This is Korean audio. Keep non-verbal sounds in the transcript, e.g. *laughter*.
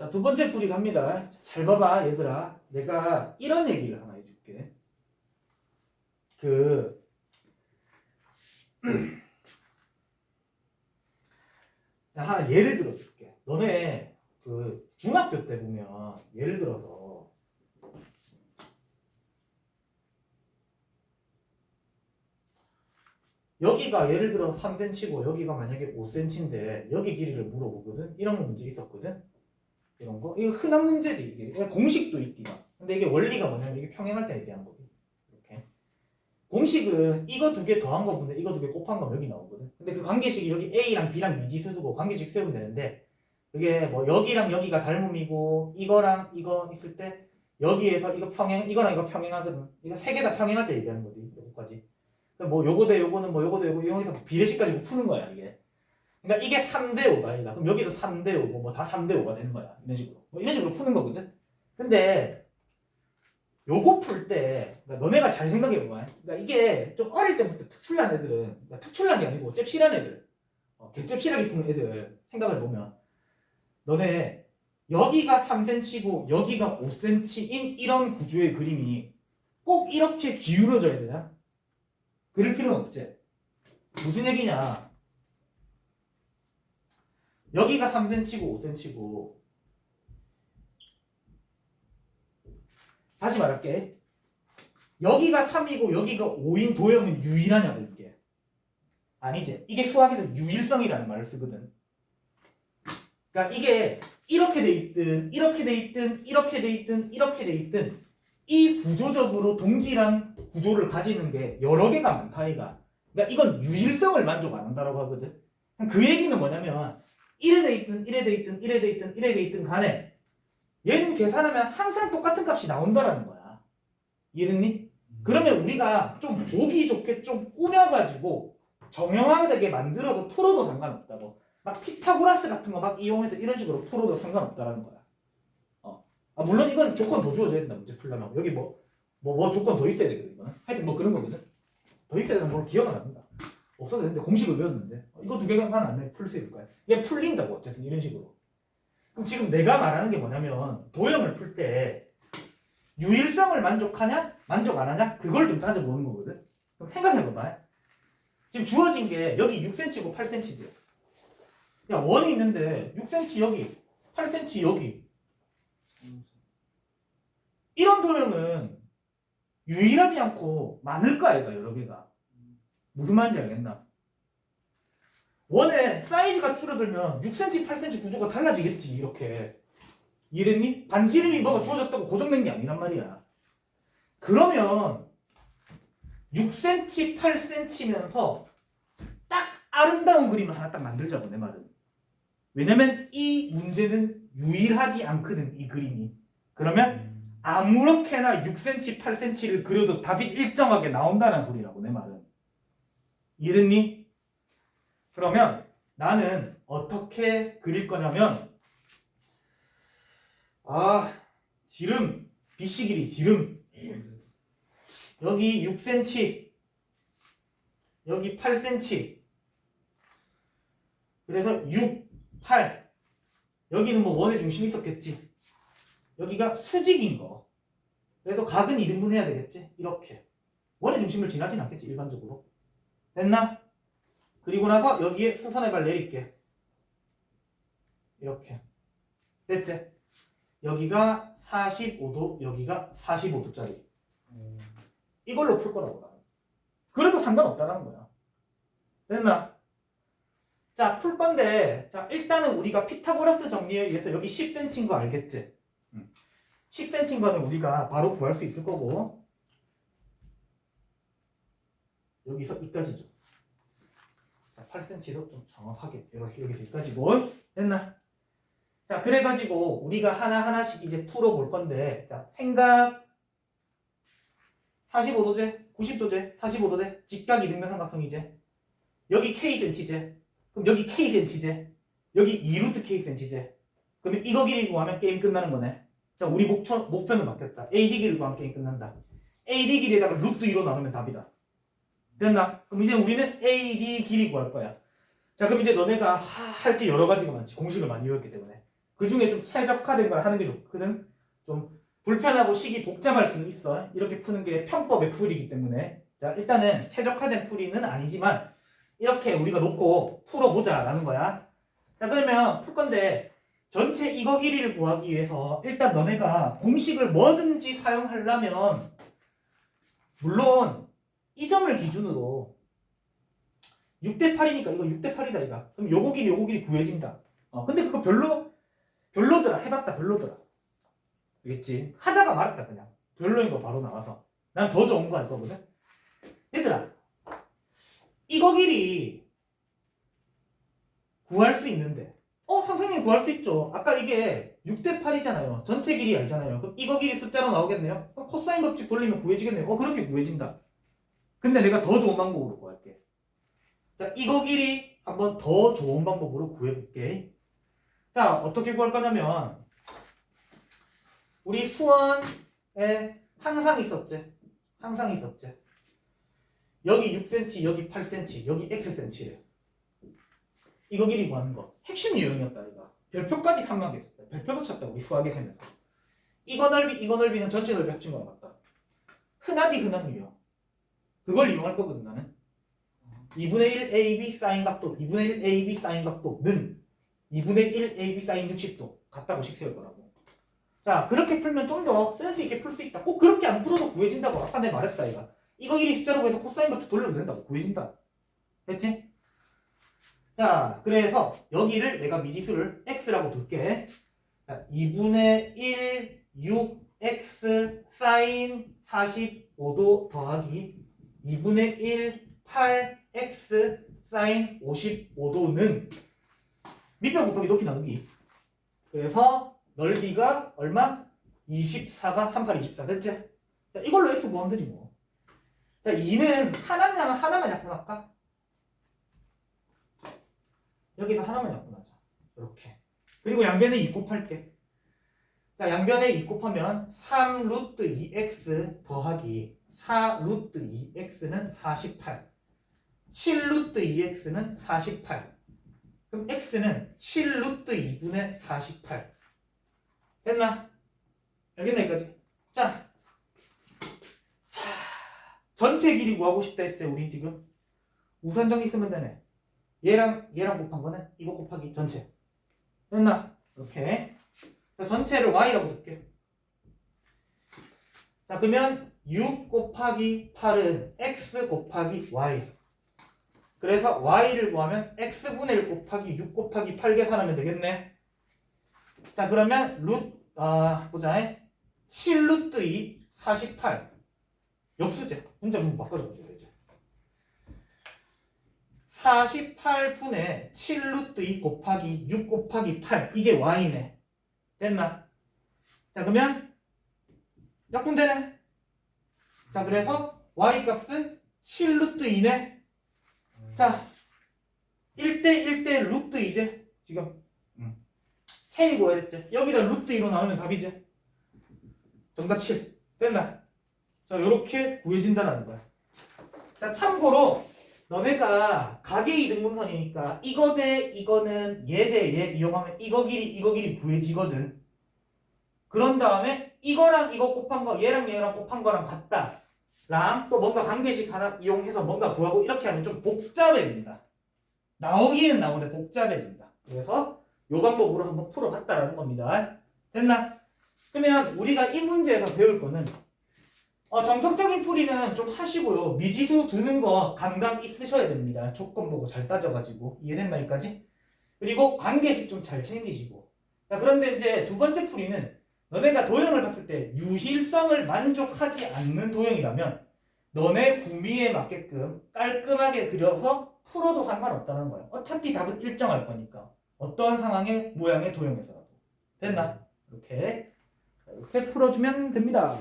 자, 두 번째 풀이 갑니다. 자, 잘 봐봐, 얘들아. 내가 이런 얘기를 하나 해줄게. 그, *clears throat* 자, 하나 예를 들어줄게. 너네 그 중학교 때 보면 예를 들어서 여기가 예를 들어 3cm고 여기가 만약에 5cm인데 여기 길이를 물어보거든. 이런 문제 있었거든. 이런 거. 이거 흔한 문제들 이게 그냥 공식도 있기가. 근데 이게 원리가 뭐냐면 이게 평행할 때 얘기한 거거든. 이렇게. 공식은 이거 두 개 더한 거분데 이거 두 개 곱한 거면 여기 나오거든. 근데 그 관계식이 여기 A랑 B랑 미지수 두고 관계식 세우면 되는데 그게 뭐 여기랑 여기가 닮음이고 이거랑 이거 있을 때 여기에서 이거 평행 이거랑 이거 평행하거든. 이거 세 개 다 평행할 때 얘기하는 거지. 요거까지. 뭐 요거 대 요거는 뭐 요거 대 요거 이용해서 비례식까지 뭐 푸는 거야 이게. 그러니까 이게 3대 5가 아니다. 그럼 여기도 3대 5고 뭐 다 3대 5가 되는 거야. 이런 식으로. 뭐 이런 식으로 푸는 거거든. 근데 요거 풀때 그러니까 너네가 잘 생각해 보면 그러니까 이게 좀 어릴 때부터 특출난 애들은 그러니까 특출난 게 아니고 잽실한 애들 어, 개잽실하게 푸는 애들 생각을 보면 너네 여기가 3cm고 여기가 5cm인 이런 구조의 그림이 꼭 이렇게 기울어져야 되냐? 그럴 필요는 없지. 무슨 얘기냐? 여기가 3cm고 5cm고 다시 말할게. 여기가 3이고 여기가 5인 도형은 유일하냐고 이게. 아니지. 이게 수학에서 유일성이라는 말을 쓰거든. 그러니까 이게 이렇게 돼 있든 이렇게 돼 있든 이렇게 돼 있든 이렇게 돼 있든 이 구조적으로 동질한 구조를 가지는 게 여러 개가 많다 이가. 그러니까 이건 유일성을 만족 안 한다라고 하거든. 그 얘기는 뭐냐면 이래 돼 있든 이래 돼 있든 이래 돼 있든 이래 돼 있든 간에 얘는 계산하면 항상 똑같은 값이 나온다라는 거야. 이해됐니? 그러면 우리가 좀 보기 좋게 좀 꾸며가지고 정형화되게 만들어서 풀어도 상관없다고. 막 피타고라스 같은 거 막 이용해서 이런 식으로 풀어도 상관없다라는 거야. 어. 아, 물론 이건 조건 더 주어져야 된다 문제 풀려면 여기 뭐 뭐 뭐 조건 더 있어야 되거든 이거는. 하여튼 뭐 그런 거거든. 더 있어야 되는 걸 기억은 안 난다. 없어도 되는데 공식을 외웠는데 어, 이거 두 개만 알면 풀 수 있을 거야. 이게 풀린다고 어쨌든 이런 식으로. 그럼 지금 내가 말하는 게 뭐냐면 도형을 풀 때 유일성을 만족하냐 만족 안 하냐 그걸 좀 따져보는 거거든. 그럼 생각해봐봐. 지금 주어진 게 여기 6cm고 8cm지. 야 원이 있는데 6cm 여기 8cm 여기 이런 도형은 유일하지 않고 많을 거 아이가 여러 개가 무슨 말인지 알겠나? 원의 사이즈가 줄어들면 6cm, 8cm 구조가 달라지겠지 이렇게. 이해됐니? 반지름이 뭐가 주어졌다고 고정된 게 아니란 말이야. 그러면 6cm, 8cm면서 딱 아름다운 그림을 하나 딱 만들자고 내 말은. 왜냐면 이 문제는 유일하지 않거든 이 그림이. 그러면 아무렇게나 6cm, 8cm를 그려도 답이 일정하게 나온다는 소리라고 이해됐니? 그러면 나는 어떻게 그릴 거냐면 아 지름 BC 길이 지름. 여기 6cm 여기 8cm 그래서 6, 8 여기는 뭐 원의 중심이 있었겠지. 여기가 수직인 거. 그래도 각은 2등분 해야 되겠지? 이렇게. 원의 중심을 지나진 않겠지 일반적으로 됐나? 그리고 나서 여기에 수선의 발 내릴게 이렇게 됐지? 여기가 45도 여기가 45도짜리 이걸로 풀 거라고 나는 그래도 상관없다라는 거야 됐나? 자 풀 건데 자 일단은 우리가 피타고라스 정리에 의해서 여기 10cm인 거 알겠지? 10cm인 거는 우리가 바로 구할 수 있을 거고 여기서 이까지죠 자 8cm도 좀 정확하게 이렇게 여기서 이까지고. 됐나? 자 그래가지고 우리가 하나 하나씩 이제 풀어볼 건데 자 생각 45도제? 90도제? 45도제 직각 이등변 삼각형이제? 여기 kcm제? 그럼 여기 kcm제? 여기 2루트 kcm제? 그러면 이거 길이 구하면 게임 끝나는 거네. 자 우리 목표, 목표는 바뀌었다. AD 길이 구하면 게임 끝난다. AD 길이에다가 루트 2로 나누면 답이다 됐나? 그럼 이제 우리는 AD 길이 구할 거야 자 그럼 이제 너네가 할 게 여러 가지가 많지 공식을 많이 외웠기 때문에 그 중에 좀 최적화된 걸 하는 게 좋거든. 좀 불편하고 식이 복잡할 수는 있어. 이렇게 푸는 게 편법의 풀이기 때문에. 자, 일단은 최적화된 풀이는 아니지만 이렇게 우리가 놓고 풀어보자 라는 거야. 자, 그러면 풀 건데 전체 이거 길이를 구하기 위해서 일단 너네가 공식을 뭐든지 사용하려면 물론 이 점을 기준으로 6대 8이니까 이거 6대 8이다 이거. 그럼 요거 길이 요거 길이 구해진다. 어, 근데 그거 별로 별로더라. 해봤다 별로더라. 알겠지? 하다가 말았다 그냥. 별로인 거 바로 나와서. 난 더 좋은 거 할 거거든. 얘들아, 이거 길이 구할 수 있는데. 어, 선생님 구할 수 있죠. 아까 이게 6대 8이잖아요. 전체 길이 알잖아요. 그럼 이거 길이 숫자로 나오겠네요. 그럼 코사인 법칙 돌리면 구해지겠네요. 어, 그렇게 구해진다. 근데 내가 더 좋은 방법으로 구할게. 자, 이거 길이 한번 더 좋은 방법으로 구해볼게. 자, 어떻게 구할 거냐면, 우리 수원에 항상 있었지? 항상 있었지? 여기 6cm, 여기 8cm, 여기 xcm래. 이거 길이 구하는 거. 핵심 유형이었다, 이거. 별표까지 3만 개 쳤다. 별표도 쳤다, 우리 수학에 세면서. 이거 넓이, 이거 넓이는 전체 넓이 합친 거랑 같다. 흔하디 흔한 유형. 그걸 이용할 거거든, 나는. 2분의 1 AB 사인 각도, 2분의 1 AB 사인 각도는 2분의 1 AB 사인 60도 같다고 식 세울 거라고. 자, 그렇게 풀면 좀 더 센스 있게 풀 수 있다. 꼭 그렇게 안 풀어도 구해진다고 아까 내가 말했다, 이거. 이거 길이 숫자로 구해서 코사인 법칙 돌려도 된다고. 구해진다. 됐지? 자, 그래서 여기를 내가 미지수를 x라고 둘게. 자, 2분의 1 6x 사인 45도 더하기 2분의 1 8x 사인 55도는 밑변 곱하기 높이 나누기. 그래서 넓이가 얼마? 24가 3, 8, 24 됐지? 자, 이걸로 x 구하면 되지 뭐. 자, 2는 하나냐면 하나만 약분할까? 여기서 하나만 약분하자. 이렇게. 그리고 양변에 2 곱할게. 자, 양변에 2 곱하면 3 루트 2x 더하기 4 루트 2x는 48. 7 루트 2x는 48. 그럼 x는 7 루트 2분의 48. 됐나? 알겠나 여기까지? 자, 자, 전체 길이 구하고 싶다 했지 우리 지금 우선 정리 쓰면 되네. 얘랑 얘랑 곱한 거는 이거 곱하기 전체. 됐나? 이렇게. 자, 전체를 y라고 둘게. 자, 그러면 6 곱하기 8은 x 곱하기 y. 그래서 y를 구하면 x분의 1 곱하기 6 곱하기 8 계산하면 되겠네. 자, 그러면 루, 아, 보자. 7 루트 2, 48. 역수제. 문자 바꿔줘야 되지. 48분의 7 루트 2 곱하기 6 곱하기 8. 이게 y네. 됐나? 자, 그러면 약분되네. 자, 그래서 y 값은 7 루트 2네. 자, 1대 1대 루트 2제. 지금. k 구해야겠지. 여기다 루트 2로 나오면 답이지. 정답 7. 됐나? 자, 요렇게 구해진다는 거야. 자, 참고로 너네가 가계 이등분선이니까 이거 대 이거는 얘 대 얘 이용하면 이거 길이 이거 길이 구해지거든. 그런 다음에 이거랑 이거 곱한 거 얘랑 얘랑 곱한 거랑 같다. 랑 또 뭔가 관계식 하나 이용해서 뭔가 구하고 이렇게 하면 좀 복잡해진다. 나오기는 나오는데 복잡해진다. 그래서 요 방법으로 한번 풀어봤다라는 겁니다. 됐나? 그러면 우리가 이 문제에서 배울 거는 어, 정석적인 풀이는 좀 하시고요. 미지수 두는 거 감각 있으셔야 됩니다. 조건 보고 잘 따져가지고 이해됐나 여기까지? 그리고 관계식 좀 잘 챙기시고. 자 그런데 이제 두 번째 풀이는 너네가 도형을 봤을 때 유실성을 만족하지 않는 도형이라면 너네 구미에 맞게끔 깔끔하게 그려서 풀어도 상관없다는 거야. 어차피 답은 일정할 거니까. 어떠한 상황의 모양의 도형에서라도. 됐나? 이렇게. 자, 이렇게 풀어주면 됩니다.